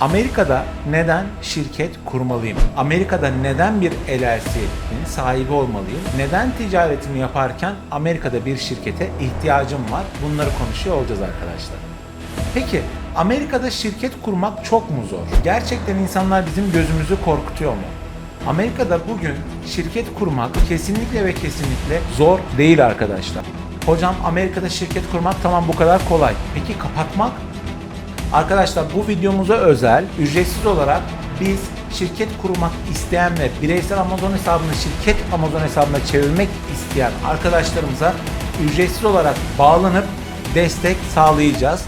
Amerika'da neden şirket kurmalıyım? Amerika'da neden bir LLC'nin sahibi olmalıyım? Neden ticaretimi yaparken Amerika'da bir şirkete ihtiyacım var? Bunları konuşuyor olacağız arkadaşlar. Peki Amerika'da şirket kurmak çok mu zor? Gerçekten insanlar bizim gözümüzü korkutuyor mu? Amerika'da bugün şirket kurmak kesinlikle ve kesinlikle zor değil arkadaşlar. Hocam Amerika'da şirket kurmak tamam bu kadar kolay. Peki kapatmak? Arkadaşlar bu videomuza özel ücretsiz olarak biz şirket kurmak isteyen ve bireysel Amazon hesabını şirket Amazon hesabına çevirmek isteyen arkadaşlarımıza ücretsiz olarak bağlanıp destek sağlayacağız.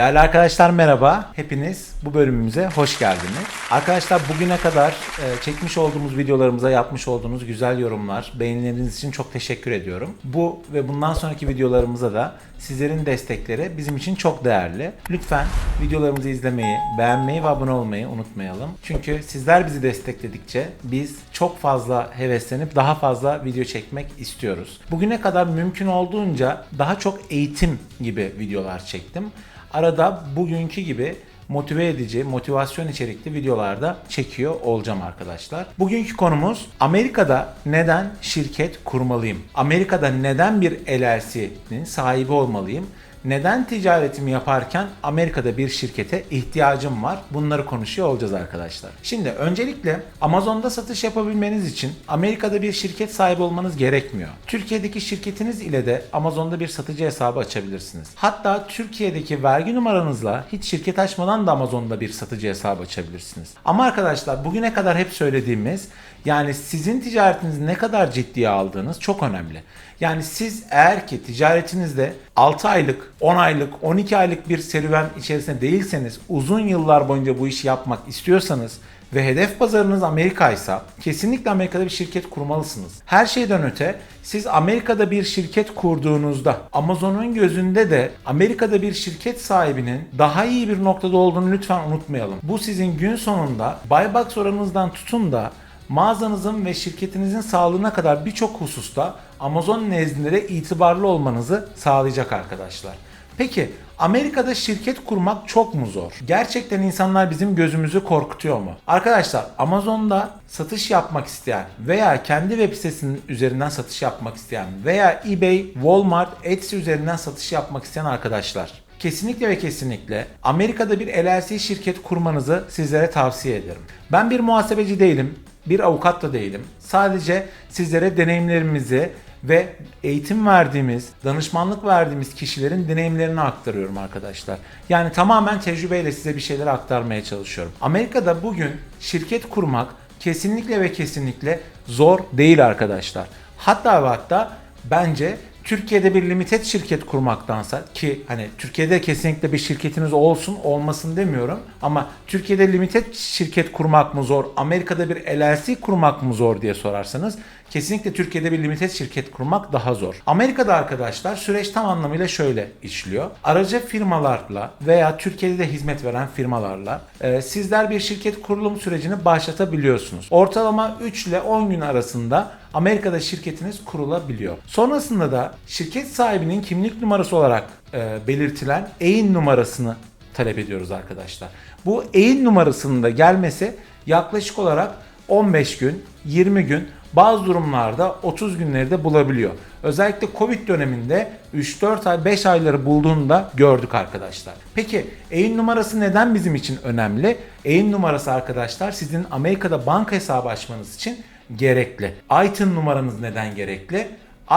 Değerli arkadaşlar merhaba. Hepiniz bu bölümümüze hoş geldiniz. Arkadaşlar bugüne kadar e, çekmiş olduğumuz videolarımıza yapmış olduğunuz güzel yorumlar, beğenileriniz için çok teşekkür ediyorum. Bu ve bundan sonraki videolarımıza da sizlerin destekleri bizim için çok değerli. Lütfen videolarımızı izlemeyi, beğenmeyi ve abone olmayı unutmayalım. Çünkü sizler bizi destekledikçe biz çok fazla heveslenip daha fazla video çekmek istiyoruz. Bugüne kadar mümkün olduğunca daha çok eğitim gibi videolar çektim. Arada bugünkü gibi motive edici, motivasyon içerikli videolarda çekiyor olacağım arkadaşlar. Bugünkü konumuz Amerika'da neden şirket kurmalıyım? Amerika'da neden bir LLC'nin sahibi olmalıyım? Neden ticaretimi yaparken Amerika'da bir şirkete ihtiyacım var? Bunları konuşuyor olacağız arkadaşlar. Şimdi öncelikle Amazon'da satış yapabilmeniz için Amerika'da bir şirket sahibi olmanız gerekmiyor. Türkiye'deki şirketiniz ile de Amazon'da bir satıcı hesabı açabilirsiniz. Hatta Türkiye'deki vergi numaranızla hiç şirket açmadan da Amazon'da bir satıcı hesabı açabilirsiniz. Ama arkadaşlar bugüne kadar hep söylediğimiz yani sizin ticaretinizi ne kadar ciddiye aldığınız çok önemli. Yani siz eğer ki ticaretinizde 6 aylık, 10 aylık, 12 aylık bir serüven içerisinde değilseniz, uzun yıllar boyunca bu işi yapmak istiyorsanız ve hedef pazarınız Amerika ise kesinlikle Amerika'da bir şirket kurmalısınız. Her şeyden öte siz Amerika'da bir şirket kurduğunuzda Amazon'un gözünde de Amerika'da bir şirket sahibinin daha iyi bir noktada olduğunu lütfen unutmayalım. Bu sizin gün sonunda buybox oranınızdan tutun da mağazanızın ve şirketinizin sağlığına kadar birçok hususta Amazon nezdinde de itibarlı olmanızı sağlayacak arkadaşlar. Peki Amerika'da şirket kurmak çok mu zor? Gerçekten insanlar bizim gözümüzü korkutuyor mu? Arkadaşlar Amazon'da satış yapmak isteyen veya kendi web sitesinin üzerinden satış yapmak isteyen veya eBay, Walmart, Etsy üzerinden satış yapmak isteyen arkadaşlar kesinlikle ve kesinlikle Amerika'da bir LLC şirket kurmanızı sizlere tavsiye ederim. Ben bir muhasebeci değilim, bir avukat da değilim. Sadece sizlere deneyimlerimizi ve eğitim verdiğimiz, danışmanlık verdiğimiz kişilerin deneyimlerini aktarıyorum arkadaşlar. Yani tamamen tecrübeyle size bir şeyler aktarmaya çalışıyorum. Amerika'da bugün şirket kurmak kesinlikle ve kesinlikle zor değil arkadaşlar. Hatta ve hatta bence Türkiye'de bir limited şirket kurmaktansa ki hani Türkiye'de kesinlikle bir şirketiniz olsun olmasın demiyorum ama Türkiye'de limited şirket kurmak mı zor, Amerika'da bir LLC kurmak mı zor diye sorarsanız kesinlikle Türkiye'de bir limited şirket kurmak daha zor. Amerika'da arkadaşlar süreç tam anlamıyla şöyle işliyor. Aracı firmalarla veya Türkiye'de de hizmet veren firmalarla e, sizler bir şirket kurulum sürecini başlatabiliyorsunuz. Ortalama 3 ile 10 gün arasında Amerika'da şirketiniz kurulabiliyor. Sonrasında da şirket sahibinin kimlik numarası olarak e, belirtilen EIN numarasını talep ediyoruz arkadaşlar. Bu EIN numarasının da gelmesi yaklaşık olarak 15 gün, 20 gün bazı durumlarda 30 günleri de bulabiliyor. Özellikle Covid döneminde 3-4 ay 5 ayları bulduğunu da gördük arkadaşlar. Peki EIN numarası neden bizim için önemli? EIN numarası arkadaşlar sizin Amerika'da banka hesabı açmanız için gerekli. ITIN numaranız neden gerekli?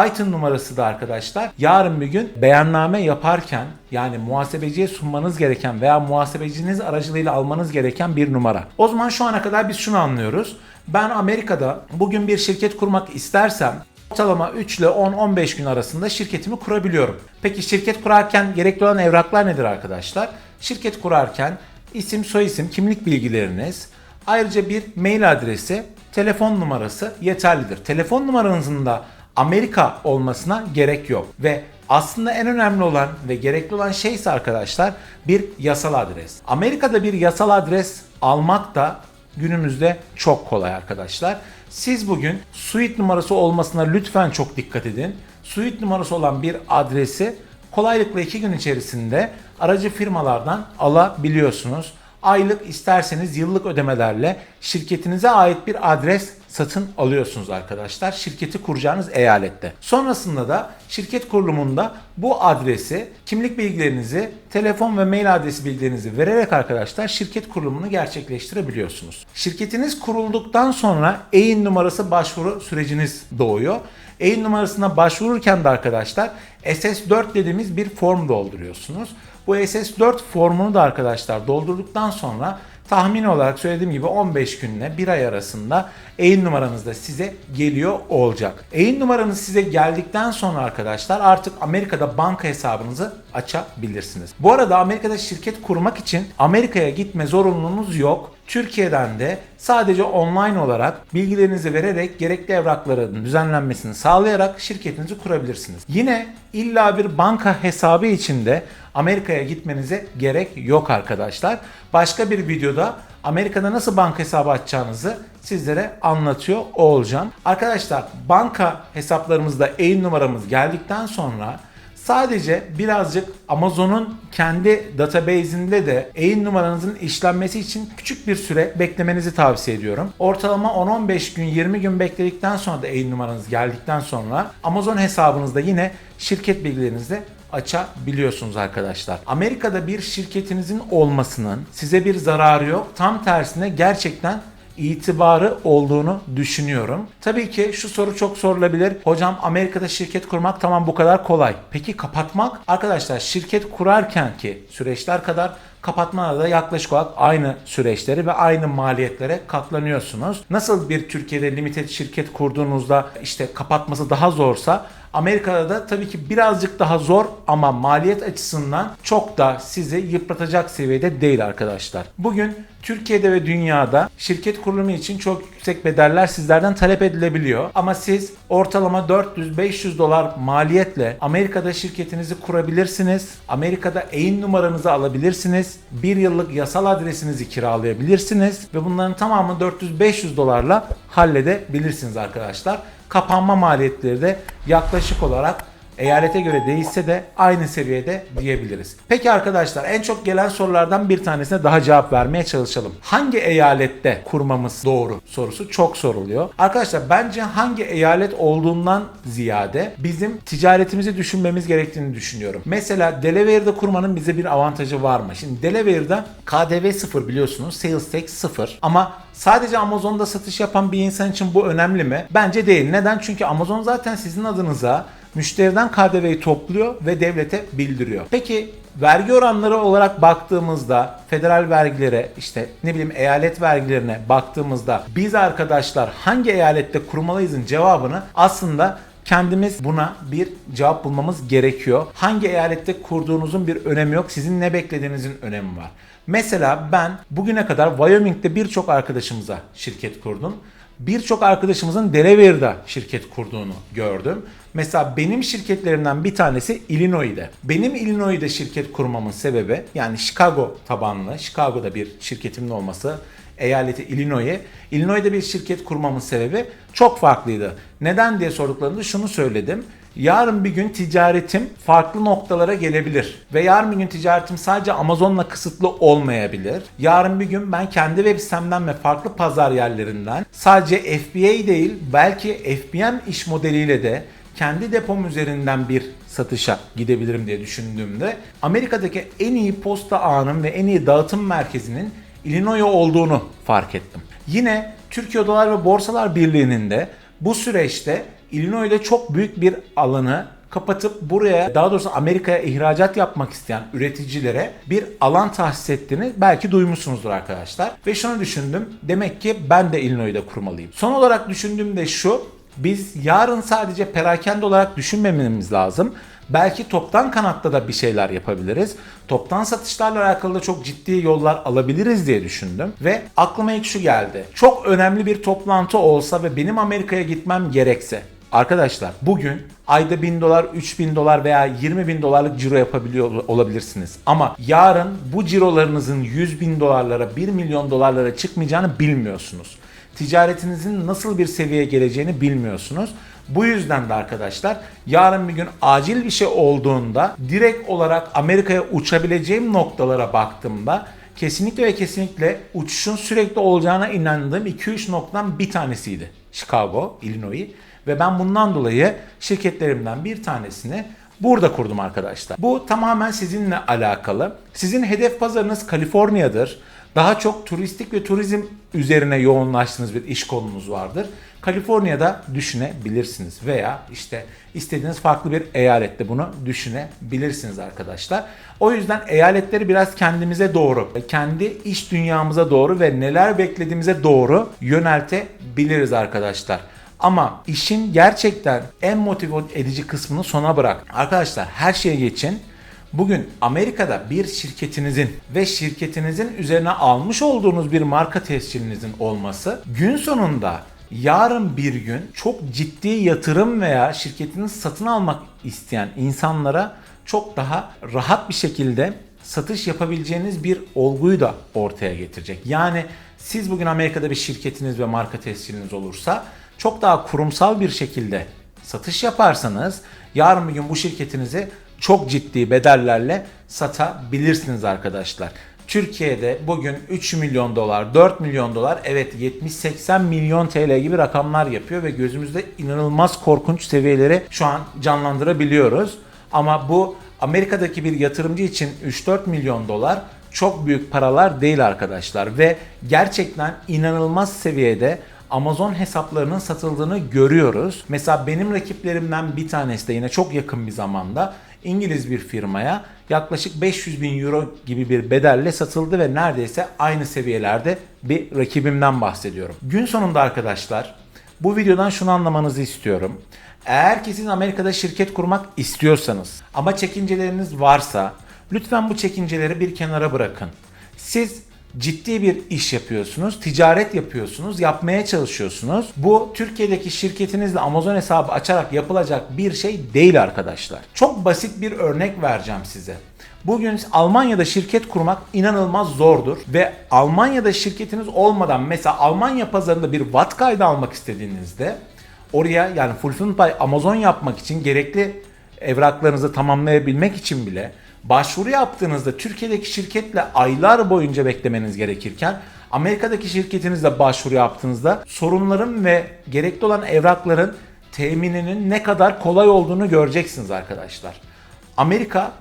ITIN numarası da arkadaşlar yarın bir gün beyanname yaparken yani muhasebeciye sunmanız gereken veya muhasebeciniz aracılığıyla almanız gereken bir numara. O zaman şu ana kadar biz şunu anlıyoruz. Ben Amerika'da bugün bir şirket kurmak istersem ortalama 3 ile 10-15 gün arasında şirketimi kurabiliyorum. Peki şirket kurarken gerekli olan evraklar nedir arkadaşlar? Şirket kurarken isim, soyisim, kimlik bilgileriniz, ayrıca bir mail adresi, telefon numarası yeterlidir. Telefon numaranızın da Amerika olmasına gerek yok ve aslında en önemli olan ve gerekli olan şeyse arkadaşlar bir yasal adres. Amerika'da bir yasal adres almak da günümüzde çok kolay arkadaşlar. Siz bugün suite numarası olmasına lütfen çok dikkat edin. Suite numarası olan bir adresi kolaylıkla 2 gün içerisinde aracı firmalardan alabiliyorsunuz. Aylık isterseniz yıllık ödemelerle şirketinize ait bir adres satın alıyorsunuz arkadaşlar. Şirketi kuracağınız eyalette. Sonrasında da şirket kurulumunda bu adresi, kimlik bilgilerinizi, telefon ve mail adresi bilgilerinizi vererek arkadaşlar şirket kurulumunu gerçekleştirebiliyorsunuz. Şirketiniz kurulduktan sonra EİN numarası başvuru süreciniz doğuyor. EİN numarasına başvururken de arkadaşlar SS4 dediğimiz bir form dolduruyorsunuz. Bu SS4 formunu da arkadaşlar doldurduktan sonra tahmin olarak söylediğim gibi 15 günle 1 ay arasında EİN numaranız da size geliyor olacak. EİN numaranız size geldikten sonra arkadaşlar artık Amerika'da banka hesabınızı açabilirsiniz. Bu arada Amerika'da şirket kurmak için Amerika'ya gitme zorunluluğunuz yok. Türkiye'den de sadece online olarak bilgilerinizi vererek gerekli evrakların düzenlenmesini sağlayarak şirketinizi kurabilirsiniz. Yine illa bir banka hesabı için de Amerika'ya gitmenize gerek yok arkadaşlar. Başka bir videoda Amerika'da nasıl banka hesabı açacağınızı sizlere anlatıyor olacağım. Arkadaşlar banka hesaplarımızda EİN numaramız geldikten sonra Sadece birazcık Amazon'un kendi database'inde de EİN numaranızın işlenmesi için küçük bir süre beklemenizi tavsiye ediyorum. Ortalama 10-15 gün 20 gün bekledikten sonra da EİN numaranız geldikten sonra Amazon hesabınızda yine şirket bilgilerinizi açabiliyorsunuz arkadaşlar. Amerika'da bir şirketinizin olmasının size bir zararı yok. Tam tersine gerçekten itibarı olduğunu düşünüyorum. Tabii ki şu soru çok sorulabilir. Hocam Amerika'da şirket kurmak tamam bu kadar kolay. Peki kapatmak? Arkadaşlar şirket kurarken ki süreçler kadar kapatmada da yaklaşık olarak aynı süreçleri ve aynı maliyetlere katlanıyorsunuz. Nasıl bir Türkiye'de limited şirket kurduğunuzda işte kapatması daha zorsa Amerika'da da tabii ki birazcık daha zor ama maliyet açısından çok da sizi yıpratacak seviyede değil arkadaşlar. Bugün Türkiye'de ve dünyada şirket kurulumu için çok yüksek bedeller sizlerden talep edilebiliyor. Ama siz ortalama 400-500 dolar maliyetle Amerika'da şirketinizi kurabilirsiniz. Amerika'da EİN numaranızı alabilirsiniz. Bir yıllık yasal adresinizi kiralayabilirsiniz. Ve bunların tamamını 400-500 dolarla halledebilirsiniz arkadaşlar. Kapanma maliyetleri de yaklaşık olarak eyalete göre değişse de aynı seviyede diyebiliriz. Peki arkadaşlar en çok gelen sorulardan bir tanesine daha cevap vermeye çalışalım. Hangi eyalette kurmamız doğru sorusu çok soruluyor. Arkadaşlar bence hangi eyalet olduğundan ziyade bizim ticaretimizi düşünmemiz gerektiğini düşünüyorum. Mesela Delaware'da kurmanın bize bir avantajı var mı? Şimdi Delaware'da KDV sıfır biliyorsunuz. Sales tax sıfır. Ama sadece Amazon'da satış yapan bir insan için bu önemli mi? Bence değil. Neden? Çünkü Amazon zaten sizin adınıza müşteriden KDV'yi topluyor ve devlete bildiriyor. Peki vergi oranları olarak baktığımızda federal vergilere işte ne bileyim eyalet vergilerine baktığımızda biz arkadaşlar hangi eyalette kurmalıyızın cevabını aslında kendimiz buna bir cevap bulmamız gerekiyor. Hangi eyalette kurduğunuzun bir önemi yok. Sizin ne beklediğinizin önemi var. Mesela ben bugüne kadar Wyoming'de birçok arkadaşımıza şirket kurdum birçok arkadaşımızın Delaware'da şirket kurduğunu gördüm. Mesela benim şirketlerimden bir tanesi Illinois'de. Benim Illinois'da şirket kurmamın sebebi yani Chicago tabanlı, Chicago'da bir şirketimin olması eyaleti Illinois'e. Illinois'da bir şirket kurmamın sebebi çok farklıydı. Neden diye sorduklarında şunu söyledim. Yarın bir gün ticaretim farklı noktalara gelebilir. Ve yarın bir gün ticaretim sadece Amazon'la kısıtlı olmayabilir. Yarın bir gün ben kendi web sitemden ve farklı pazar yerlerinden sadece FBA değil belki FBM iş modeliyle de kendi depom üzerinden bir satışa gidebilirim diye düşündüğümde Amerika'daki en iyi posta ağının ve en iyi dağıtım merkezinin Illinois olduğunu fark ettim. Yine Türkiye Odalar ve Borsalar Birliği'nin de bu süreçte Illinois'de çok büyük bir alanı kapatıp buraya daha doğrusu Amerika'ya ihracat yapmak isteyen üreticilere bir alan tahsis ettiğini belki duymuşsunuzdur arkadaşlar. Ve şunu düşündüm. Demek ki ben de Illinois'da kurmalıyım. Son olarak düşündüğüm de şu. Biz yarın sadece perakende olarak düşünmememiz lazım. Belki toptan kanatta da bir şeyler yapabiliriz. Toptan satışlarla alakalı da çok ciddi yollar alabiliriz diye düşündüm. Ve aklıma ilk şu geldi. Çok önemli bir toplantı olsa ve benim Amerika'ya gitmem gerekse Arkadaşlar bugün ayda 1000 dolar, 3000 dolar veya 20 bin dolarlık ciro yapabiliyor olabilirsiniz. Ama yarın bu cirolarınızın 100 bin dolarlara, 1 milyon dolarlara çıkmayacağını bilmiyorsunuz. Ticaretinizin nasıl bir seviyeye geleceğini bilmiyorsunuz. Bu yüzden de arkadaşlar yarın bir gün acil bir şey olduğunda direkt olarak Amerika'ya uçabileceğim noktalara baktığımda kesinlikle ve kesinlikle uçuşun sürekli olacağına inandığım 2-3 noktadan bir tanesiydi. Chicago, Illinois ve ben bundan dolayı şirketlerimden bir tanesini burada kurdum arkadaşlar. Bu tamamen sizinle alakalı. Sizin hedef pazarınız Kaliforniya'dır. Daha çok turistik ve turizm üzerine yoğunlaştığınız bir iş konunuz vardır. Kaliforniya'da düşünebilirsiniz veya işte istediğiniz farklı bir eyalette bunu düşünebilirsiniz arkadaşlar. O yüzden eyaletleri biraz kendimize doğru, kendi iş dünyamıza doğru ve neler beklediğimize doğru yöneltebiliriz arkadaşlar. Ama işin gerçekten en motive edici kısmını sona bırak. Arkadaşlar her şeye geçin. Bugün Amerika'da bir şirketinizin ve şirketinizin üzerine almış olduğunuz bir marka tescillinizin olması gün sonunda yarın bir gün çok ciddi yatırım veya şirketini satın almak isteyen insanlara çok daha rahat bir şekilde satış yapabileceğiniz bir olguyu da ortaya getirecek. Yani siz bugün Amerika'da bir şirketiniz ve marka tesciliniz olursa çok daha kurumsal bir şekilde satış yaparsanız yarın bir gün bu şirketinizi çok ciddi bedellerle satabilirsiniz arkadaşlar. Türkiye'de bugün 3 milyon dolar, 4 milyon dolar evet 70-80 milyon TL gibi rakamlar yapıyor ve gözümüzde inanılmaz korkunç seviyeleri şu an canlandırabiliyoruz. Ama bu Amerika'daki bir yatırımcı için 3-4 milyon dolar çok büyük paralar değil arkadaşlar ve gerçekten inanılmaz seviyede Amazon hesaplarının satıldığını görüyoruz. Mesela benim rakiplerimden bir tanesi de yine çok yakın bir zamanda İngiliz bir firmaya yaklaşık 500 bin euro gibi bir bedelle satıldı ve neredeyse aynı seviyelerde bir rakibimden bahsediyorum. Gün sonunda arkadaşlar bu videodan şunu anlamanızı istiyorum. Eğer ki siz Amerika'da şirket kurmak istiyorsanız ama çekinceleriniz varsa lütfen bu çekinceleri bir kenara bırakın. Siz ciddi bir iş yapıyorsunuz, ticaret yapıyorsunuz, yapmaya çalışıyorsunuz. Bu Türkiye'deki şirketinizle Amazon hesabı açarak yapılacak bir şey değil arkadaşlar. Çok basit bir örnek vereceğim size. Bugün Almanya'da şirket kurmak inanılmaz zordur ve Almanya'da şirketiniz olmadan mesela Almanya pazarında bir watt kaydı almak istediğinizde oraya yani Fulfillment by Amazon yapmak için gerekli evraklarınızı tamamlayabilmek için bile başvuru yaptığınızda Türkiye'deki şirketle aylar boyunca beklemeniz gerekirken Amerika'daki şirketinizle başvuru yaptığınızda sorunların ve gerekli olan evrakların temininin ne kadar kolay olduğunu göreceksiniz arkadaşlar. Amerika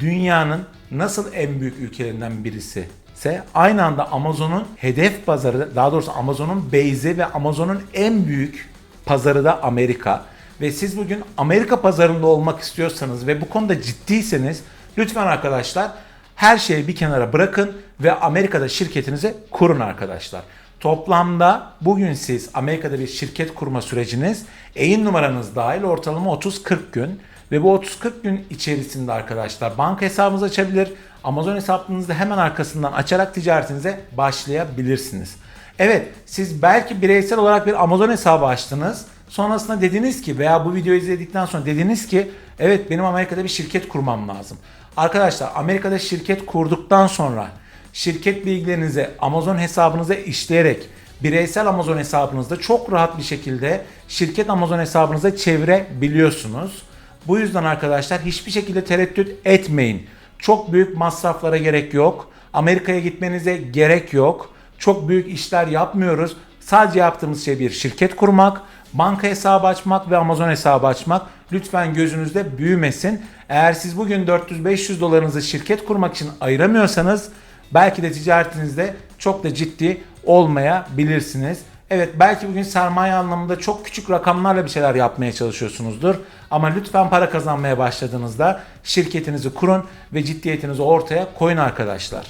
dünyanın nasıl en büyük ülkelerinden birisi ise aynı anda Amazon'un hedef pazarı daha doğrusu Amazon'un base'i ve Amazon'un en büyük pazarı da Amerika. Ve siz bugün Amerika pazarında olmak istiyorsanız ve bu konuda ciddiyseniz Lütfen arkadaşlar her şeyi bir kenara bırakın ve Amerika'da şirketinizi kurun arkadaşlar. Toplamda bugün siz Amerika'da bir şirket kurma süreciniz EIN numaranız dahil ortalama 30-40 gün ve bu 30-40 gün içerisinde arkadaşlar banka hesabınızı açabilir. Amazon hesabınızı hemen arkasından açarak ticaretinize başlayabilirsiniz. Evet siz belki bireysel olarak bir Amazon hesabı açtınız. Sonrasında dediniz ki veya bu videoyu izledikten sonra dediniz ki evet benim Amerika'da bir şirket kurmam lazım. Arkadaşlar Amerika'da şirket kurduktan sonra şirket bilgilerinizi Amazon hesabınıza işleyerek bireysel Amazon hesabınızda çok rahat bir şekilde şirket Amazon hesabınıza çevirebiliyorsunuz. Bu yüzden arkadaşlar hiçbir şekilde tereddüt etmeyin. Çok büyük masraflara gerek yok. Amerika'ya gitmenize gerek yok. Çok büyük işler yapmıyoruz. Sadece yaptığımız şey bir şirket kurmak, banka hesabı açmak ve Amazon hesabı açmak. Lütfen gözünüzde büyümesin. Eğer siz bugün 400-500 dolarınızı şirket kurmak için ayıramıyorsanız belki de ticaretinizde çok da ciddi olmayabilirsiniz. Evet belki bugün sermaye anlamında çok küçük rakamlarla bir şeyler yapmaya çalışıyorsunuzdur. Ama lütfen para kazanmaya başladığınızda şirketinizi kurun ve ciddiyetinizi ortaya koyun arkadaşlar.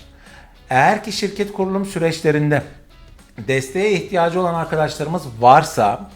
Eğer ki şirket kurulum süreçlerinde desteğe ihtiyacı olan arkadaşlarımız varsa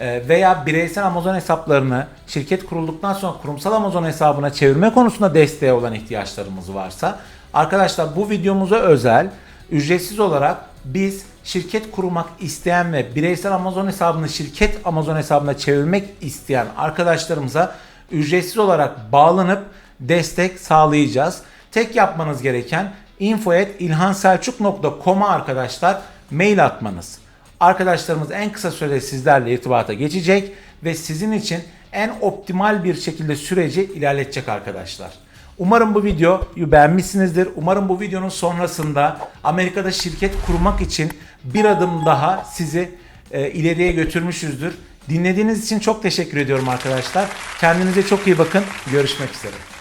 veya bireysel Amazon hesaplarını şirket kurulduktan sonra kurumsal Amazon hesabına çevirme konusunda desteğe olan ihtiyaçlarımız varsa arkadaşlar bu videomuza özel ücretsiz olarak biz şirket kurmak isteyen ve bireysel Amazon hesabını şirket Amazon hesabına çevirmek isteyen arkadaşlarımıza ücretsiz olarak bağlanıp destek sağlayacağız. Tek yapmanız gereken info.ilhanselçuk.com'a arkadaşlar mail atmanız. Arkadaşlarımız en kısa sürede sizlerle irtibata geçecek ve sizin için en optimal bir şekilde süreci ilerletecek arkadaşlar. Umarım bu videoyu beğenmişsinizdir. Umarım bu videonun sonrasında Amerika'da şirket kurmak için bir adım daha sizi e, ileriye götürmüşüzdür. Dinlediğiniz için çok teşekkür ediyorum arkadaşlar. Kendinize çok iyi bakın. Görüşmek üzere.